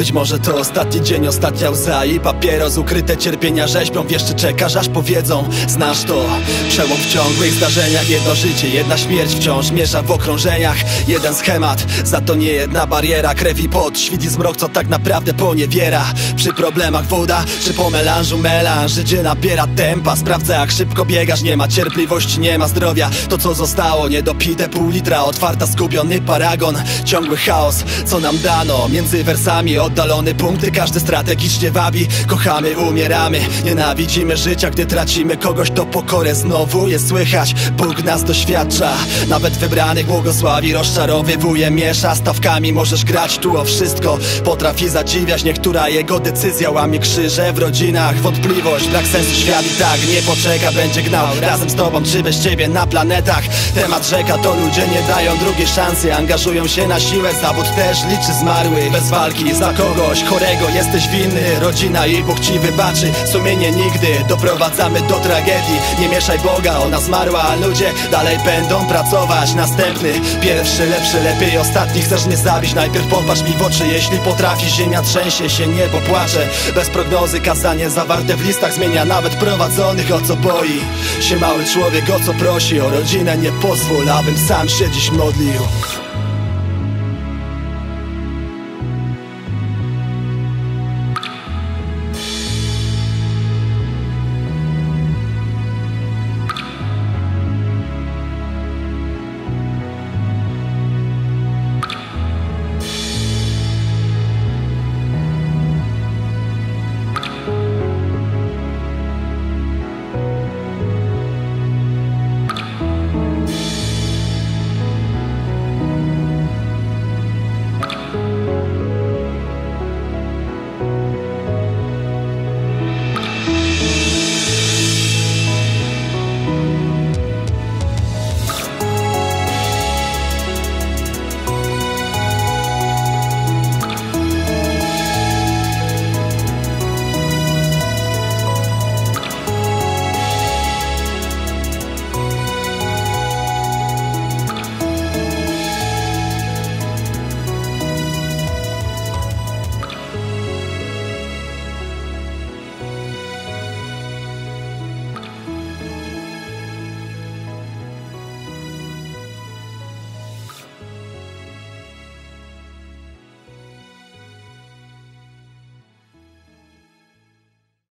Być może to ostatni dzień, ostatnia łza i papieros Ukryte cierpienia rzeźbią, wiesz czy czekasz aż powiedzą Znasz to, przełom w ciągłych zdarzeniach Jedno życie, jedna śmierć wciąż mierza w okrążeniach. Jeden schemat, za to nie jedna bariera. Krew i pot, świt i zmrok, co tak naprawdę poniewiera Przy problemach woda, czy po melanżu melanż. Życie nabiera tempa, sprawdza jak szybko biegasz. Nie ma cierpliwości, nie ma zdrowia. To co zostało, niedopite pół litra Otwarta, skupiony paragon, ciągły chaos Co nam dano, między wersami Oddalone punkty, każdy strategicznie wabi. Kochamy, umieramy, nienawidzimy życia Gdy tracimy kogoś, to pokorę znowu jest słychać. Bóg nas doświadcza, nawet wybranych błogosławi Rozczarowywuje, miesza. Stawkami Możesz grać tu o wszystko Potrafi zadziwiać, niektóra jego decyzja Łamie krzyże w rodzinach. Wątpliwość, brak sensu świat i tak nie poczeka Będzie gnał. Razem z tobą czy bez ciebie na planetach? Temat rzeka to ludzie nie dają drugiej szansy. Angażują się na siłę, zawód też liczy zmarły. Bez walki kogoś chorego jesteś winny. Rodzina i Bóg ci wybaczy. Sumienie nigdy doprowadzamy do tragedii. Nie mieszaj Boga, ona zmarła. Ludzie dalej będą pracować. Następny, pierwszy, lepszy, lepiej ostatni. Chcesz mnie zabić, najpierw popatrz mi w oczy. Jeśli potrafisz, ziemia trzęsie się, niebo płacze. Bez prognozy kazanie zawarte w listach Zmienia nawet prowadzonych, o co boi Się mały człowiek, o co prosi. O rodzinę nie pozwól, abym sam się dziś modlił